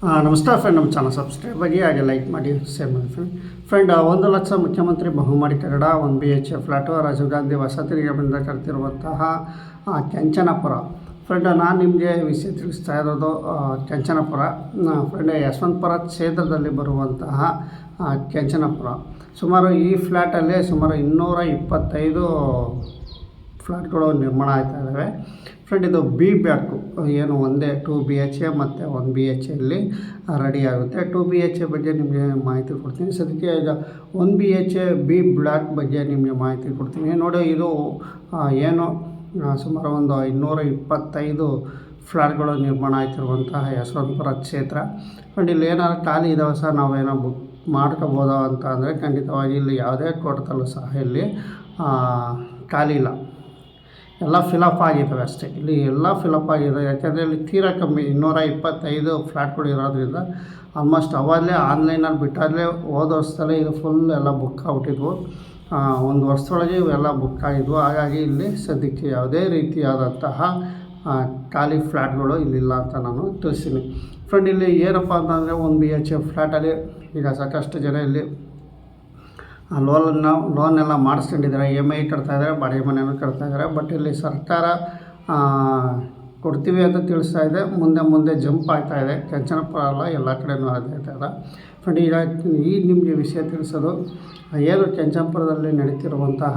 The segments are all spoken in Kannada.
ನಮಸ್ಕಾರ ಫ್ರೆಂಡ್ ನಮ್ಮ ಚಾನಲ್ ಸಬ್ಸ್ಕ್ರೈಬ್ ಆಗಿ ಹಾಗೆ ಲೈಕ್ ಮಾಡಿ ಶೇರ್ ಮಾಡಿ ಫ್ರೆಂಡ್ ಫ್ರೆಂಡ್ ಒಂದು ಲಕ್ಷ ಮುಖ್ಯಮಂತ್ರಿ ಬಹುಮಾಡಿ ಕನ್ನಡ, ಒಂದು B H A flat Rajiv Gandhi ವಸತಿ ನಿಗಮದಿಂದ ಕರೆತಿರುವಂತಹ ಕೆಂಚನಪುರ. ಫ್ರೆಂಡ್ ನಾನು ನಿಮಗೆ ವಿಷಯ ತಿಳಿಸ್ತಾ ಇರೋದು ಕೆಂಚನಪುರ. ಫ್ರೆಂಡ್ ಯಶವಂತಪುರ ಕ್ಷೇತ್ರದಲ್ಲಿ ಬರುವಂತಹ ಕೆಂಚನಪುರ. ಸುಮಾರು ಈ ಫ್ಲ್ಯಾಟಲ್ಲಿ ಸುಮಾರು ಇನ್ನೂರ ಇಪ್ಪತ್ತೈದು ಫ್ಲ್ಯಾಟ್ಗಳು ನಿರ್ಮಾಣ ಆಗ್ತಾ ಇದ್ದಾವೆ ಫ್ರೆಂಡ್ ಇದು ಬಿ ಬ್ಯಾಕು ಏನು ಒಂದೇ ಟೂ ಬಿ ಎಚ್ ಎ ಮತ್ತು ಒನ್ ಬಿ ಎಚ್ ಎಲ್ಲಿ ರೆಡಿ ಆಗುತ್ತೆ. ಟು ಬಿ ಎಚ್ ಎ ಬಗ್ಗೆ ನಿಮಗೆ ಮಾಹಿತಿ ಕೊಡ್ತೀನಿ. ಸದ್ಯಕ್ಕೆ ಈಗ one B H A B block ಬಗ್ಗೆ ನಿಮಗೆ ಮಾಹಿತಿ ಕೊಡ್ತೀನಿ. ನೋಡಿ, ಇದು ಏನು ಸುಮಾರು ಒಂದು ಇನ್ನೂರ ಇಪ್ಪತ್ತೈದು ಫ್ಲ್ಯಾಟ್ಗಳು ನಿರ್ಮಾಣ ಆಯ್ತಿರುವಂತಹ ಯಶವಂತಪುರ ಕ್ಷೇತ್ರ. ಫ್ರೆಂಡ್ ಇಲ್ಲಿ ಏನಾದ್ರು ಖಾಲಿ ಇದಾವೆ ಸರ್? ನಾವೇನೋ ಬುಕ್ ಮಾಡ್ಕೋಬೋದಾ ಅಂತ ಅಂದರೆ ಖಂಡಿತವಾಗಿ ಇಲ್ಲಿ ಯಾವುದೇ ಕೊಡ್ತಲ್ಲೂ ಸಹ ಇಲ್ಲಿ ಖಾಲಿ ಇಲ್ಲ. ಎಲ್ಲ ಫಿಲಪ್ ಆಗಿದ್ದಾವೆ ಅಷ್ಟೇ. ಇಲ್ಲಿ ಎಲ್ಲ ಫಿಲಪ್ ಆಗಿದೆ. ಯಾಕೆಂದರೆ ಇಲ್ಲಿ ತೀರಾ ಕಮ್ಮಿ ಇನ್ನೂರ ಇಪ್ಪತ್ತೈದು ಫ್ಲ್ಯಾಟ್ಗಳು ಇರೋದ್ರಿಂದ ಆಲ್ಮೋಸ್ಟ್ ಅವಾಗಲೇ ಆನ್ಲೈನಲ್ಲಿ ಬಿಟ್ಟಾಗಲೇ ಹೋದ ವರ್ಷದಲ್ಲೇ ಇದು ಫುಲ್ ಎಲ್ಲ ಬುಕ್ ಆಗ್ಬಿಟ್ಟಿದ್ವು. ಒಂದು ವರ್ಷದೊಳಗೆ ಇವೆಲ್ಲ ಬುಕ್ ಆಗಿದ್ವು. ಹಾಗಾಗಿ ಇಲ್ಲಿ ಸದ್ಯಕ್ಕೆ ಯಾವುದೇ ರೀತಿಯಾದಂತಹ ಖಾಲಿ ಫ್ಲ್ಯಾಟ್ಗಳು ಇಲ್ಲಿಲ್ಲ ಅಂತ ನಾನು ತಿಳಿಸ್ತೀನಿ. ಫ್ರೆಂಡ್ ಇಲ್ಲಿ ಏನಪ್ಪ ಅಂತಂದರೆ, ಒಂದು ಬಿ ಎಚ್ ಎಫ್ ಫ್ಲ್ಯಾಟಲ್ಲಿ ಈಗ ಸಾಕಷ್ಟು ಜನ ಇಲ್ಲಿ ಲೋನ್ ಎಲ್ಲ ಮಾಡಿಸ್ಕೊಂಡಿದ್ದಾರೆ. ಇ ಎಂ ಐ ಕಟ್ತಾ ಇದ್ದಾರೆ ಬಾಡಿಗೆ ಮನೆಯನ್ನು ಕಟ್ತಾ ಇದ್ದಾರೆ. ಬಟ್ ಇಲ್ಲಿ ಸರ್ಕಾರ ಆ, ಕೊಡ್ತೀವಿ ಅಂತ ತಿಳಿಸ್ತಾ ಇದೆ. ಮುಂದೆ ಮುಂದೆ ಜಂಪ್ ಆಗ್ತಾ ಇದೆ. ಟೆನ್ಷನ್ ಅಲ್ಲ ಎಲ್ಲ ಕಡೆನೂ ಆಗ್ತಾ ಇದೆ ಫ್ರೆಂಡ್ ಈಗ ಈ ನಿಮಗೆ ವಿಷಯ ತಿಳಿಸೋದು ಏನು ಕೆಂಚನಪುರದಲ್ಲಿ ನಡೀತಿರುವಂತಹ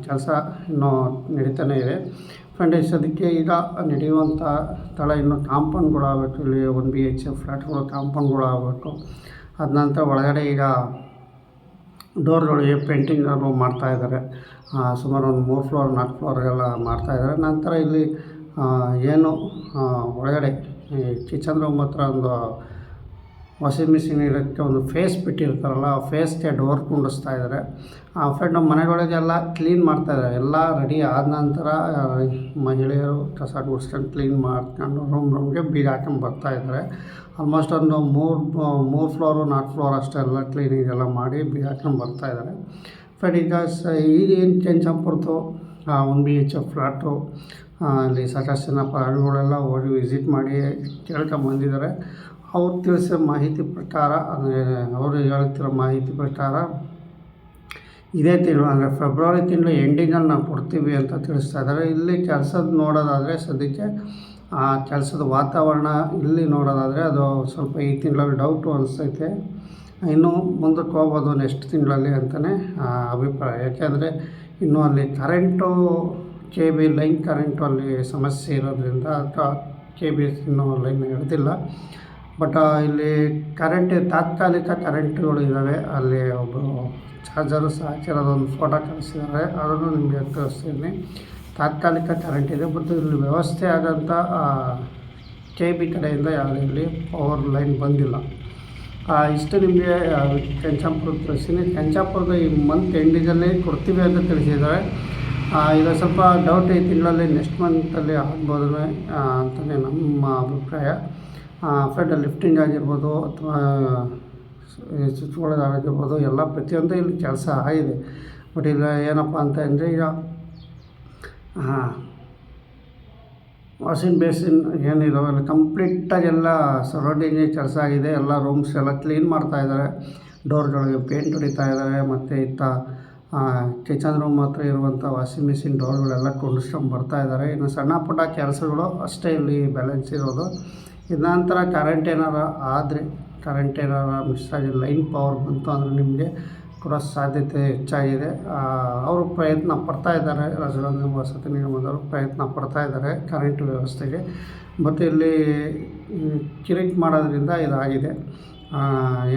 ಕೆಲಸ ಇನ್ನೂ ನಡೀತಾನೆ ಇದೆ. ಫ್ರೆಂಡ್ ಸದ್ಯಕ್ಕೆ ಈಗ ನಡೆಯುವಂಥ ಸ್ಥಳ ಇನ್ನು ಕಾಂಪೌಂಡ್ಗಳು ಆಗಬೇಕು ಇಲ್ಲಿ ಒನ್ ಬಿ ಎಚ್ ಫ್ಲ್ಯಾಟ್ಗಳು ಕಾಂಪೌಂಡ್ಗಳು ಆಗಬೇಕು ಅದ ನಂತರ ಒಳಗಡೆ ಈಗ ಡೋರ್ಗಳಿಗೆ ಪೇಂಟಿಂಗನ್ನು ಮಾಡ್ತಾ ಇದ್ದಾರೆ. ಆ, ಸುಮಾರು ಒಂದು ಮೂರು ಫ್ಲೋರ್ ನಾಲ್ಕು ಮಾಡ್ತಾ ಇದ್ದಾರೆ. ನಂತರ ಇಲ್ಲಿ ಏನು ಒಳಗಡೆ ಈ ಕಿಚನ್ ರೂಮ್ ಹತ್ರ ಒಂದು ವಾಷಿಂಗ್ ಮಿಷಿನ್ ಇರೋಕ್ಕೆ ಒಂದು ಫೇಸ್ ಬಿಟ್ಟಿರ್ತಾರಲ್ಲ, ಆ ಫೇಸ್ಗೆ ಡೋರ್ ಕುಂಡಿಸ್ತಾ ಇದ್ದಾರೆ ಆ ಫ್ರೆಂಡ್ ನಮ್ಮ ಮನೆಗಳಿಗೆಲ್ಲ ಕ್ಲೀನ್ ಮಾಡ್ತಾ ಇದ್ದಾರೆ ಎಲ್ಲ ರೆಡಿ ಆದ ನಂತರ ಮಹಿಳೆಯರು ಕಸ ಗುಡಿಸ್ಕೊಂಡು ಕ್ಲೀನ್ ಮಾಡ್ಕೊಂಡು ರೂಮ್ ರೂಮ್ಗೆ ಬೀಗ ಹಾಕೊಂಡು ಬರ್ತಾ ಇದ್ದಾರೆ ಆಲ್ಮೋಸ್ಟ್ ಒಂದು ಮೂರು ಮೂರು ಫ್ಲೋರು ನಾಲ್ಕು ಫ್ಲೋರ್ ಅಷ್ಟೆಲ್ಲ ಕ್ಲೀನಿಂಗ್ ಎಲ್ಲ ಮಾಡಿ ಬೀಗ ಹಾಕೊಂಡು ಬರ್ತಾ ಇದ್ದಾರೆ ಫ್ರೆಂಡ್ ಈಗ ಸ, ಈಗ ಏನು ಆಗ್ಬಿಡ್ತು? ಒಂದು ಬಿ ಎಚ್ ಎಫ್ ಫ್ಲ್ಯಾಟು ಅಲ್ಲಿ ಸಾಕಷ್ಟು ಜನ ಪಾರ್ಗಳೆಲ್ಲ ಹೋಗಿ ವಿಸಿಟ್ ಮಾಡಿ ಕೇಳ್ಕೊಂಬಂದಿದ್ದಾರೆ ಅವ್ರು ತಿಳಿಸೋ ಮಾಹಿತಿ ಪ್ರಕಾರ, ಅಂದರೆ ಅವರು ಹೇಳ್ತಿರೋ ಮಾಹಿತಿ ಪ್ರಕಾರ, ಇದೇ ತಿಂಗಳು, ಅಂದರೆ ಫೆಬ್ರವರಿ ತಿಂಗಳು ಎಂಡಿಂಗಲ್ಲಿ ನಾವು ಕೊಡ್ತೀವಿ ಅಂತ ತಿಳಿಸ್ತಾ ಇದ್ದಾರೆ. ಇಲ್ಲಿ ಕೆಲಸದ ನೋಡೋದಾದರೆ ಸದ್ಯಕ್ಕೆ, ಆ, ಕೆಲಸದ ವಾತಾವರಣ ಇಲ್ಲಿ ನೋಡೋದಾದರೆ ಅದು ಸ್ವಲ್ಪ ಈ ತಿಂಗಳಲ್ಲಿ ಡೌಟು ಅನಿಸ್ತೈತೆ. ಇನ್ನೂ ಮುಂದಕ್ಕೆ ಹೋಗ್ಬೋದು ನೆಕ್ಸ್ಟ್ ತಿಂಗಳಲ್ಲಿ ಅಂತಲೇ ಅಭಿಪ್ರಾಯ. ಯಾಕೆಂದರೆ, ಇನ್ನೂ ಅಲ್ಲಿ current K B line current ಅಲ್ಲಿ ಸಮಸ್ಯೆ ಇರೋದ್ರಿಂದ ಕೆ ಬಿ ಇನ್ನೂ ಲೈನ್ ಹಿಡ್ದಿಲ್ಲ ಬಟ್ ಇಲ್ಲಿ ಕರೆಂಟ್ ತಾತ್ಕಾಲಿಕ ಕರೆಂಟ್ಗಳು ಇದ್ದಾವೆ ಅಲ್ಲಿ ಒಬ್ಬರು ಚಾರ್ಜರು ಸಹ ಹಾಕಿರೋದೊಂದು ಫೋಟೋ ಕಳಿಸಿದ್ದಾರೆ. ಅದನ್ನು ನಿಮಗೆ ತೋರಿಸ್ತೀನಿ. ತಾತ್ಕಾಲಿಕ ಕರೆಂಟ್ ಇದೆ. ಬಟ್ ಇಲ್ಲಿ ವ್ಯವಸ್ಥೆ ಆದಂಥ ಕೆ ಬಿ ಕಡೆಯಿಂದ ಯಾವುದೇ ಇಲ್ಲಿ ಪವರ್ ಲೈನ್ ಬಂದಿಲ್ಲ. ಇಷ್ಟು ನಿಮಗೆ ಕೆಂಚಾಪುರ ತಿಳಿಸ್ತೀನಿ ಕೆಂಚಾಪುರದ ಈ ಮಂತ್ ಎಂಡಿಗಲ್ಲಿ ಕೊಡ್ತೀವಿ ಅಂತ ತಿಳಿಸಿದ್ದಾರೆ. ಈಗ ಸ್ವಲ್ಪ ಡೌಟ್ ಈ ತಿಂಗಳಲ್ಲಿ ನೆಕ್ಸ್ಟ್ ಮಂತಲ್ಲಿ ಆಗ್ಬೋದು ಅಂತಲೇ ನಮ್ಮ ಅಭಿಪ್ರಾಯ. ಫ್ರೆಡ್ ಲಿಫ್ಟಿಂಗ್ ಆಗಿರ್ಬೋದು ಅಥವಾ ಸ್ವಿಚ್ ಆಗಿರ್ಬೋದು, ಎಲ್ಲ ಪ್ರತಿಯೊಂದು ಇಲ್ಲಿ ಕೆಲಸ ಆಗಿದೆ. ಬಟ್ ಇಲ್ಲ, ಏನಪ್ಪ ಅಂತ ಅಂದರೆ ಈಗ ವಾಷಿಂಗ್ ಬೇಸಿನ್ ಏನಿದಾವಲ್ಲ ಕಂಪ್ಲೀಟಾಗಿ ಎಲ್ಲ ಸರೌಂಡಿಂಗ್ ಕೆಲಸ ಆಗಿದೆ. ಎಲ್ಲ ರೂಮ್ಸ್ ಎಲ್ಲ ಕ್ಲೀನ್ ಮಾಡ್ತಾ ಇದ್ದಾರೆ. ಡೋರ್ಗಳಿಗೆ ಪೇಂಟ್ ಹೊಡಿತಾ ಇದ್ದಾರೆ. ಮತ್ತು ಇತ್ತ ಕಿಚನ್ ರೂಮ್ ಹತ್ರ ಇರುವಂಥ ವಾಷಿಂಗ್ ಮಿಷಿನ್ ಡೋರ್ಗಳೆಲ್ಲ ಕೊಂಡಿಸ್ಕೊಂಡು ಬರ್ತಾ ಇದ್ದಾರೆ. ಇನ್ನು ಸಣ್ಣ ಪುಟ್ಟ ಕೆಲಸಗಳು ಅಷ್ಟೇ ಇಲ್ಲಿ ಬ್ಯಾಲೆನ್ಸ್ ಇರೋದು. ನಂತರ ಕರೆಂಟ್ ಏನಾರ ಆದರೆ ಕರೆಂಟ್ ಏನಾರ ಮಿಸ್ ಆಗಿ ಲೈನ್ ಪವರ್ ಬಂತು ಅಂದರೆ ನಿಮಗೆ ಕೂಡ ಸಾಧ್ಯತೆ ಹೆಚ್ಚಾಗಿದೆ. ಅವರು ಪ್ರಯತ್ನ ಪಡ್ತಾ ಇದ್ದಾರೆ. ರಾಜಗಾಂಧಿ ವಸತಿ ನಿಗಮದವರು ಪ್ರಯತ್ನ ಪಡ್ತಾ ಇದ್ದಾರೆ ಕರೆಂಟ್ ವ್ಯವಸ್ಥೆಗೆ. ಮತ್ತು ಇಲ್ಲಿ ಕಿರಿಕ್ ಮಾಡೋದ್ರಿಂದ ಇದಾಗಿದೆ.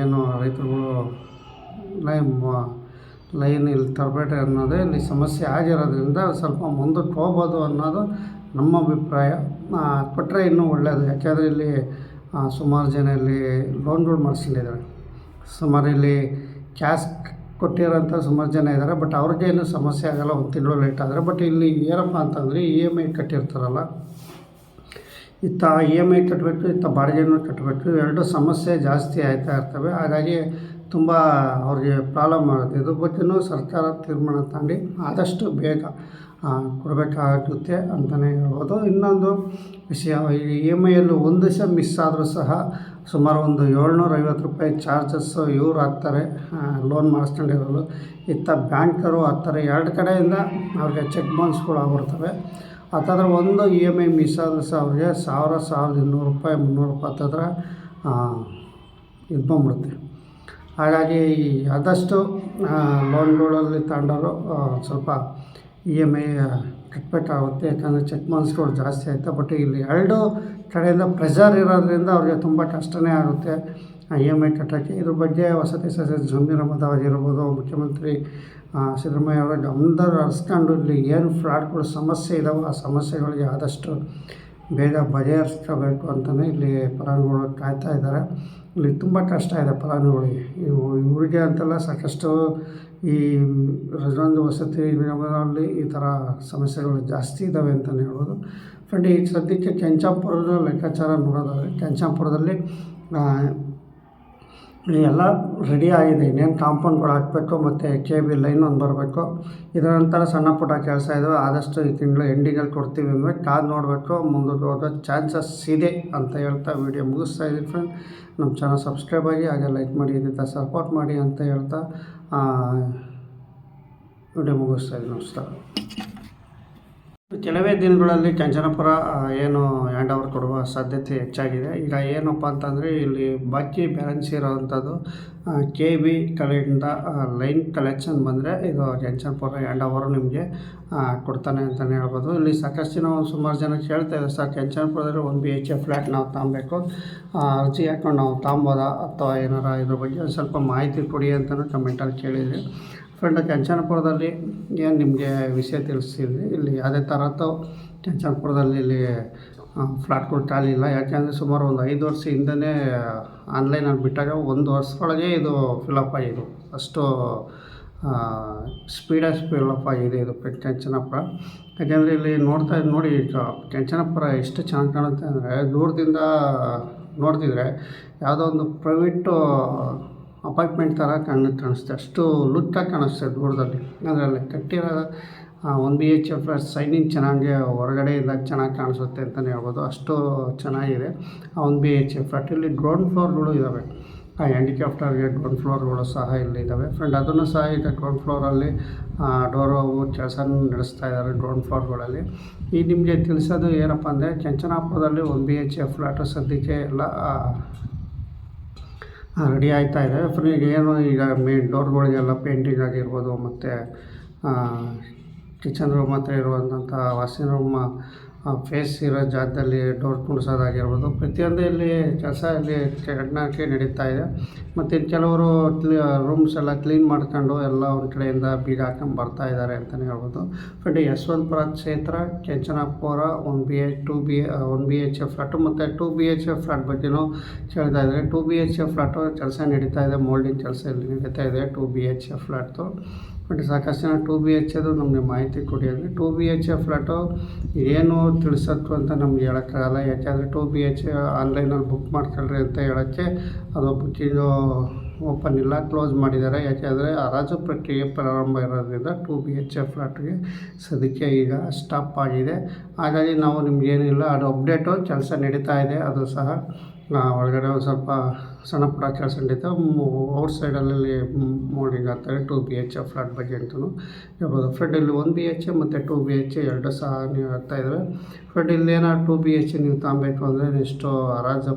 ಏನು ರೈತರುಗಳು ಲೈನ್ ಲೈನ್ ಇಲ್ಲಿ ತರಬೇಡಿ ಅನ್ನೋದೇ ಇಲ್ಲಿ ಸಮಸ್ಯೆ ಆಗಿರೋದ್ರಿಂದ ಸ್ವಲ್ಪ ಮುಂದಕ್ಕೆ ಹೋಗ್ಬೋದು ಅನ್ನೋದು ನಮ್ಮ ಅಭಿಪ್ರಾಯ. ಕೊಟ್ಟರೆ ಇನ್ನೂ ಒಳ್ಳೆಯದು ಯಾಕೆಂದರೆ ಇಲ್ಲಿ ಸುಮಾರು ಜನ ಇಲ್ಲಿ ಲೋನ್ಗಳು ಮಾಡಿಸ್ಕೊಂಡಿದ್ದಾರೆ. ಸುಮಾರು ಇಲ್ಲಿ ಕ್ಯಾಶ್ ಕೊಟ್ಟಿರೋಂಥ ಸುಮಾರು ಜನ ಇದ್ದಾರೆ. ಬಟ್ ಅವ್ರಿಗೆ ಏನು ಸಮಸ್ಯೆ ಆಗಲ್ಲ. ಒಂದು ತಿಂಗಳು ಲೇಟ್ ಆದರೆ. ಬಟ್ ಇಲ್ಲಿ ಏನಪ್ಪ ಅಂತಂದರೆ ಇ ಎಂ ಐ ಕಟ್ಟಿರ್ತಾರಲ್ಲ. ಇತ್ತ ಇ ಎಂ ಐ ಕಟ್ಟಬೇಕು ಇತ್ತ ಬಾಡಿಗೆನೂ ಕಟ್ಟಬೇಕು ಎರಡು ಸಮಸ್ಯೆ ಜಾಸ್ತಿ ಆಯ್ತಾ ಇರ್ತವೆ. ಹಾಗಾಗಿ ತುಂಬ ಅವ್ರಿಗೆ ಪ್ರಾಬ್ಲಮ್ ಆಗುತ್ತೆ. ಇದ್ರ ಬಗ್ಗೆನೂ ಸರ್ಕಾರ ತೀರ್ಮಾನ ತಗೊಂಡು ಆದಷ್ಟು ಬೇಗ ಕೊಡಬೇಕಾಗುತ್ತೆ ಅಂತಲೇ ಹೇಳ್ಬೋದು. ಇನ್ನೊಂದು ವಿಷಯ, ಈ ಇ ಎಂ ಐಯಲ್ಲಿ ಒಂದು ದಿವಸ ಮಿಸ್ ಆದರೂ ಸಹ ಸುಮಾರು ಒಂದು ಏಳ್ನೂರ ಐವತ್ತು ರೂಪಾಯಿ ಚಾರ್ಜಸ್ಸು ಇವ್ರು ಹಾಕ್ತಾರೆ ಲೋನ್ ಮಾಡಿಸ್ಕೊಂಡಿರೋರು. ಇತ್ತ ಬ್ಯಾಂಕರು ಹಾಕ್ತಾರೆ. ಎರಡು ಕಡೆಯಿಂದ ಅವ್ರಿಗೆ ಚೆಕ್ ಬೌನ್ಸ್ಗಳು ಆಗ್ಬಿಡ್ತವೆ. ಹತ್ತತ್ರ ಒಂದು ಇ ಎಂ ಐ ಮಿಸ್ ಆದರೂ ಸಹ ಅವ್ರಿಗೆ ಸಾವಿರ, ಸಾವಿರದ ಇನ್ನೂರು ರೂಪಾಯಿ, ಮುನ್ನೂರು ರೂಪಾಯಿ ಹತ್ತತ್ರ ಇದು ಬಂದ್ಬಿಡುತ್ತೆ ಹಾಗಾಗಿ ಆದಷ್ಟು ಲೋನ್ಗಳಲ್ಲಿ ತಗೊಂಡವರು ಸ್ವಲ್ಪ ಇ ಎಂ ಐ ಕಟ್ಟಬೇಕಾಗುತ್ತೆ ಯಾಕಂದರೆ ಚೆಕ್ ಬೌನ್ಸ್ಗಳು ಜಾಸ್ತಿ ಆಯಿತು. ಬಟ್ ಇಲ್ಲಿ ಎರಡು ಕಡೆಯಿಂದ ಪ್ರೆಷರ್ ಇರೋದ್ರಿಂದ ಅವ್ರಿಗೆ ತುಂಬ ಕಷ್ಟನೇ ಆಗುತ್ತೆ ಇ ಎಂ ಐ ಕಟ್ಟೋಕ್ಕೆ ಇದ್ರ ಬಗ್ಗೆ ವಸತಿ ಸಚಿವ ಜಮೀರ್ ಅಹಮದ್ ಆಗಿರ್ಬೋದು ಮುಖ್ಯಮಂತ್ರಿ ಸಿದ್ದರಾಮಯ್ಯ ಅವರ ಗಮನದವ್ರು ಹರಿಸ್ಕೊಂಡು ಇಲ್ಲಿ ಏನು ಫ್ರಾಡ್ಗಳು ಸಮಸ್ಯೆ ಇದಾವೋ ಆ ಸಮಸ್ಯೆಗಳಿಗೆ ಆದಷ್ಟು ಬೇಗ ಬಗೆಹರಿಸ್ಕೋಬೇಕು ಅಂತಲೇ ಇಲ್ಲಿ ಫಲಾನುಭವಿಗಳು ಕಾಯ್ತಾ ಇದ್ದಾರೆ. ಇಲ್ಲಿ ತುಂಬ ಕಷ್ಟ ಇದೆ ಫಲಾನುಭವಿಗಳಿಗೆ ಇವು, ಇವರಿಗೆ ಅಂತೆಲ್ಲ ಸಾಕಷ್ಟು ಈ ರಜಾಂದು ವಸತಿ ನಿಗಮದಲ್ಲಿ ಈ ಥರ ಸಮಸ್ಯೆಗಳು ಜಾಸ್ತಿ ಇದ್ದಾವೆ ಅಂತಲೇ ಹೇಳ್ಬೋದು. ಫ್ರೆಂಡ್ ಈಗ ಸದ್ಯಕ್ಕೆ ಕೆಂಚಾಪುರದ ಲೆಕ್ಕಾಚಾರ ನೋಡೋದಾದರೆ, ಕೆಂಚಾಪುರದಲ್ಲಿ ಎಲ್ಲ ರೆಡಿ ಆಗಿದೆ. ಇನ್ನೇನು ಕಾಂಪೌಂಡ್ಗಳು ಹಾಕಬೇಕು ಮತ್ತು ಕೆ ಬಿ ಲೈನ್ ಒಂದು ಬರಬೇಕು. ಇದರ ನಂತರ ಸಣ್ಣ ಪುಟ್ಟ ಕೆಲಸ ಇದ್ದಾವೆ ಆದಷ್ಟು ಈ ತಿಂಗಳು ಎಂಡಿಗಲ್ಲಿ ಕೊಡ್ತೀವಿ ಅಂದರೆ ಕಾದು ನೋಡಬೇಕು. ಮುಂದಕ್ಕೆ ಹೋಗೋ ಚಾನ್ಸಸ್ ಇದೆ ಅಂತ ಹೇಳ್ತಾ ವೀಡಿಯೋ ಮುಗಿಸ್ತಾ ಇದ್ದೀನಿ ಫ್ರೆಂಡ್ ನಮ್ಮ ಚಾನಲ್ ಸಬ್ಸ್ಕ್ರೈಬ್ ಆಗಿ ಹಾಗೆ ಲೈಕ್ ಮಾಡಿ ಇದ್ದ ಸಪೋರ್ಟ್ ಮಾಡಿ ಅಂತ ಹೇಳ್ತಾ ವಿಡಿಯೋ ಮುಗಿಸ್ತಾ ಇದ್ದೀನಿ. ನಮಸ್ಕಾರ. ಕೆಲವೇ ದಿನಗಳಲ್ಲಿ ಕಂಚನಪುರ ಏನು ಹ್ಯಾಂಡ್ ಓವರ್ ಕೊಡುವ ಸಾಧ್ಯತೆ ಹೆಚ್ಚಾಗಿದೆ. ಈಗ ಏನಪ್ಪ ಅಂತಂದರೆ, ಇಲ್ಲಿ ಬಾಕಿ ಬ್ಯಾಲೆನ್ಸ್ ಇರೋವಂಥದ್ದು ಕೆ ಬಿ ಕಡೆಯಿಂದ ಲೈನ್ ಕಲೆಕ್ಷನ್ ಬಂದರೆ ಇದು ಕೆಂಚನಪುರ ಹ್ಯಾಂಡ್ ಓವರ್ ನಿಮಗೆ ಕೊಡ್ತಾನೆ ಅಂತಲೇ ಹೇಳ್ಬೋದು. ಇಲ್ಲಿ ಸಾಕಷ್ಟು ಜನ ಸುಮಾರು ಜನ ಕೇಳ್ತಾ ಇದ್ದಾರೆ, ಸರ್, ಕೆಂಚನಪುರದಲ್ಲಿ ಒಂದು ಬಿ ಎಚ್ ಎ ಫ್ಲ್ಯಾಟ್ ನಾವು ತಗೊಬೇಕು ಅರ್ಜಿ ಹಾಕೊಂಡು ನಾವು ತಗೊಬೋದಾ ಅಥವಾ ಏನಾರ ಇದ್ರ ಬಗ್ಗೆ ಸ್ವಲ್ಪ ಮಾಹಿತಿ ಕೊಡಿ ಅಂತಲೂ ಕಮೆಂಟಲ್ಲಿ ಕೇಳಿದ್ರಿ ಫ್ರೆಂಡ್ ಕೆಂಚನಪುರದಲ್ಲಿ ಏನು ನಿಮಗೆ ವಿಷಯ ತಿಳಿಸಿದ್ವಿ ಇಲ್ಲಿ ಯಾವುದೇ ಥರದ್ದು ಕೆಂಚನಪುರದಲ್ಲಿ ಇಲ್ಲಿ ಫ್ಲಾಟ್ಗಳು ಖಾಲಿ ಇಲ್ಲ. ಯಾಕೆಂದರೆ ಸುಮಾರು ಒಂದು ಐದು ವರ್ಷ ಹಿಂದೆಯೇ ಆನ್ಲೈನಲ್ಲಿ ಬಿಟ್ಟಾಗ ಒಂದು ವರ್ಷದೊಳಗೆ ಇದು ಫಿಲಪ್ ಆಗಿದೆ ಅಷ್ಟು ಸ್ಪೀಡಾಗಿ ಫಿಲಪ್ ಆಗಿದೆ ಇದು ಕೆಂಚನಪುರ ಯಾಕೆಂದರೆ ಇಲ್ಲಿ ನೋಡ್ತಾ ನೋಡಿ ಕೆಂಚನಪುರ ಎಷ್ಟು ಚೆನ್ನಾಗಿ ಕಾಣುತ್ತೆ ಅಂದರೆ ದೂರದಿಂದ ನೋಡ್ತಿದ್ರೆ ಯಾವುದೋ ಒಂದು ಪ್ರೈವೇಟು ಅಪಾರ್ಟ್ಮೆಂಟ್ ಥರ ಕಾಣುತ್ತೆ ಕಾಣಿಸುತ್ತೆ ಅಷ್ಟು ಲುಕ್ಕಾಗಿ ಕಾಣಿಸುತ್ತೆ ದೂರದಲ್ಲಿ ಅದರಲ್ಲಿ ಕಟ್ಟಿರೋ one B H F shining ಚೆನ್ನಾಗಿ ಹೊರಗಡೆಯಿಂದ ಚೆನ್ನಾಗಿ ಕಾಣಿಸುತ್ತೆ ಅಂತಲೇ ಹೇಳ್ಬೋದು. ಅಷ್ಟು ಚೆನ್ನಾಗಿದೆ. ಆ ಒನ್ ಬಿ ಎಚ್ ಎಫ್ ಇಲ್ಲಿ ಗ್ರೌಂಡ್ ಫ್ಲೋರ್ಗಳು ಇದ್ದಾವೆ ಆ ಹ್ಯಾಂಡಿಕ್ಯಾಪ್ಟರ್ಗೆ ಗ್ರೌಂಡ್ ಫ್ಲೋರ್ಗಳು ಸಹ ಇಲ್ಲಿ ಇದ್ದಾವೆ ಫ್ರೆಂಡ್ ಅದನ್ನು ಸಹ ಈಗ ಗ್ರೌಂಡ್ ಫ್ಲೋರಲ್ಲಿ ಡೋರು ಕೆಲಸ ನಡೆಸ್ತಾ ಇದ್ದಾರೆ ಗ್ರೌಂಡ್ ಫ್ಲೋರ್ಗಳಲ್ಲಿ ಈ ನಿಮಗೆ ತಿಳಿಸೋದು ಏನಪ್ಪ ಅಂದರೆ, ಕೆಂಚನಾಪುರದಲ್ಲಿ one B H F flat ಸದ್ಯಕ್ಕೆ ಎಲ್ಲ ರೆಡಿ ಆಗ್ತಾ ಇದೆ. ಫ್ರೀಗೆ ಏನು ಈಗ ಮೇನ್ ಡೋರ್ಗಳಿಗೆಲ್ಲ ಪೇಂಟಿಂಗ್ ಆಗಿರ್ಬೋದು, ಮತ್ತು ಕಿಚನ್ ರೂಮ್ ಹತ್ರ ಇರುವಂಥ ವಾಷಿಂಗ್ ರೂಮ್ ಫೇಸ್ ಇರೋ ಜಾಗದಲ್ಲಿ ಡೋರ್ ಕುಣಿಸೋದಾಗಿರ್ಬೋದು ಪ್ರತಿಯೊಂದು ಇಲ್ಲಿ ಕೆಲಸ ಇಲ್ಲಿ ಚೆನ್ನಾಗಿ ನಡೀತಾ ಇದೆ. ಮತ್ತು ಕೆಲವರು ಕ್ಲೀ ರೂಮ್ಸ್ ಎಲ್ಲ ಕ್ಲೀನ್ ಮಾಡ್ಕೊಂಡು ಎಲ್ಲ ಒಂದು ಕಡೆಯಿಂದ ಬೀಗ ಹಾಕೊಂಡು ಬರ್ತಾ ಇದ್ದಾರೆ ಅಂತಲೇ ಹೇಳ್ಬೋದು. ಬಟ್ ಯಶವಂತಪುರ ಕ್ಷೇತ್ರ, Kenchanapura one B H two B one B H F flat ಮತ್ತು two B H F flat ಬಗ್ಗೆಯೂ ಕೇಳ್ತಾ ಇದ್ದಾರೆ. Two B H F flat ಕೆಲಸ ನಡೀತಾ ಇದೆ ಮೋಲ್ಡಿಂಗ್ ಕೆಲಸ ಇಲ್ಲಿ ನಡೀತಾ ಇದೆ ಟು ಬಿ ಎಚ್ ಎಫ್ ಫ್ಲಾಟ್ದು ಬಟ್ ಸಾಕಷ್ಟು ಜನ ಟು ಬಿ ಎಚ್ ಅದು ನಮಗೆ ಮಾಹಿತಿ ಕೊಡಿ ಅಂದರೆ two B H A flat ಏನು ತಿಳಿಸತ್ತು ಅಂತ ನಮ್ಗೆ ಹೇಳೋಕ್ಕಾಗಲ್ಲ. ಯಾಕೆಂದರೆ ಟು ಬಿ ಎಚ್ ಆನ್ಲೈನಲ್ಲಿ ಬುಕ್ ಮಾಡ್ಕೊಳ್ರಿ ಅಂತ ಹೇಳೋಕ್ಕೆ ಅದು ಬುಕ್ಕಿಂಗು ಓಪನ್ ಇಲ್ಲ, ಕ್ಲೋಸ್ ಮಾಡಿದ್ದಾರೆ. ಯಾಕೆಂದರೆ ಹರಾಜು ಪ್ರಕ್ರಿಯೆ ಪ್ರಾರಂಭ ಇರೋದ್ರಿಂದ ಟು ಬಿ ಎಚ್ ಎ ಫ್ಲಾಟ್ಗೆ ಸದ್ಯಕ್ಕೆ ಈಗ ಸ್ಟಾಪ್ ಆಗಿದೆ. ಹಾಗಾಗಿ ನಾವು ನಿಮಗೇನಿಲ್ಲ, ಅದು ಅಪ್ಡೇಟು, ಕೆಲಸ ನಡೀತಾ ಇದೆ, ಅದು ಸಹ ಒಳಗಡೆ ಒಂದು ಸ್ವಲ್ಪ ಸಣ್ಣ ಪುಟ್ಟ ಕೆಲಸ ನಡೀತಾ ಔಟ್ ಸೈಡಲ್ಲಿ ಮೋಡಿಂಗ್ ಆಗ್ತಾರೆ two B H A flat ಬಗ್ಗೆ ಅಂತಲೂ ಹೇಳ್ಬೋದು. ಫ್ರೆಂಡ್ ಇಲ್ಲಿ ಒನ್ ಬಿ ಎಚ್ ಎ ಮತ್ತು ಟು ಬಿ ಎಚ್ ಎ ಎರಡು ಸಹ ನೀವು ಇದ್ದಾವೆ ಫ್ರೆಂಡ್ ಇಲ್ಲಿ ಏನಾದ್ರು ಟು ಬಿ ಎಚ್ ನೀವು ತಗೊಬೇಕು ಅಂದರೆ ನೆಕ್ಸ್ಟು ರಾಜ್ಯ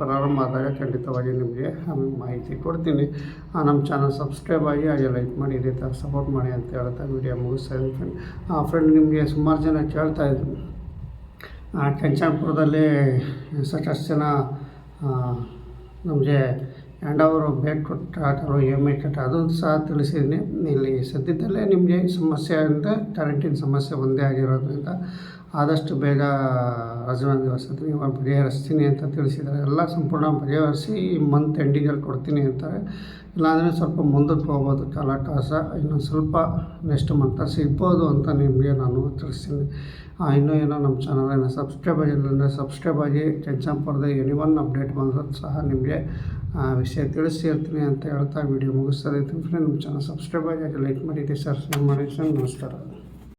ಪ್ರಾರಂಭ ಆದಾಗ ಖಂಡಿತವಾಗಿ ನಿಮಗೆ ಮಾಹಿತಿ ಕೊಡ್ತೀನಿ. ನಮ್ಮ ಚಾನಲ್ ಸಬ್ಸ್ಕ್ರೈಬ್ ಆಗಿ ಹಾಗೆ ಲೈಕ್ ಮಾಡಿ, ಇದೇ ಥರ ಸಪೋರ್ಟ್ ಮಾಡಿ ಅಂತ ಹೇಳ್ತಾ ವೀಡಿಯೋ ಮುಗಿಸ್ತಾ ಇದ್ದೀನಿ ಫ್ರೆಂಡ್ ಫ್ರೆಂಡ್ ನಿಮಗೆ ಸುಮಾರು ಜನ ಕೇಳ್ತಾ ಇದ್ರು. ಕೆಂಚಾಪುರದಲ್ಲಿ ಸಾಕಷ್ಟು ಜನ ನಮಗೆ ಆ್ಯಂಡ್ ಅವರು ಬೇಟ್ ಐ ಕಟ್ಟ ಅದು ಸಹ ತಿಳಿಸಿದ್ದೀನಿ ಇಲ್ಲಿ ಸದ್ಯದಲ್ಲೇ ನಿಮಗೆ ಸಮಸ್ಯೆ ಅಂದರೆ ಕರೆಂಟಿನ ಸಮಸ್ಯೆ ಒಂದೇ ಆಗಿರೋದ್ರಿಂದ ಆದಷ್ಟು ಬೇಗ ರಾಜೀನಾಮೆ ವಸತಿ ಇವಾಗ ಪರಿಹರಿಸ್ತೀನಿ ಅಂತ ತಿಳಿಸಿದ್ದಾರೆ. ಎಲ್ಲ ಸಂಪೂರ್ಣ ಪರಿಹರಿಸಿ ಈ ಮಂತ್ ಎಂಡಿಂಗಲ್ಲಿ ಕೊಡ್ತೀನಿ ಅಂತಾರೆ. ಇಲ್ಲಾಂದರೆ ಸ್ವಲ್ಪ ಮುಂದಕ್ಕೆ ಹೋಗ್ಬೋದು. ಕಾಲಟಾಸ, ಇನ್ನೊಂದು ಸ್ವಲ್ಪ ನೆಕ್ಸ್ಟ್ ಮಂತ ಸಿಗ್ಬೋದು ಅಂತ ನಿಮಗೆ ನಾನು ತಿಳಿಸ್ತೀನಿ. ಇನ್ನೂ ಏನೋ ನಮ್ಮ ಚಾನಲನ್ನು ಸಬ್ಸ್ಕ್ರೈಬ್ ಅಂದರೆ ಸಬ್ಸ್ಕ್ರೈಬ್ ಆಗಿ, ಕೆಂಚಂಪುರದ ಎನಿ ಒನ್ ಅಪ್ಡೇಟ್ ಬಂದರೂ ಸಹ ನಿಮಗೆ ವಿಷಯ ತಿಳಿಸಿರ್ತೀನಿ ಅಂತ ಹೇಳ್ತಾ ವಿಡಿಯೋ ಮುಗಿಸ್ತಾ ಇರ್ತೀನಿ ಫ್ರೆಂಡ್ ನಮ್ಮ ಚಾನಲ್ ಸಬ್ಸ್ಕ್ರೈಬ್ ಆಗಿ ಲೈಕ್ ಮಾಡಿ ಶೇರ್ ಮಾಡಿ ಸರ್ ನಮಸ್ಕಾರ.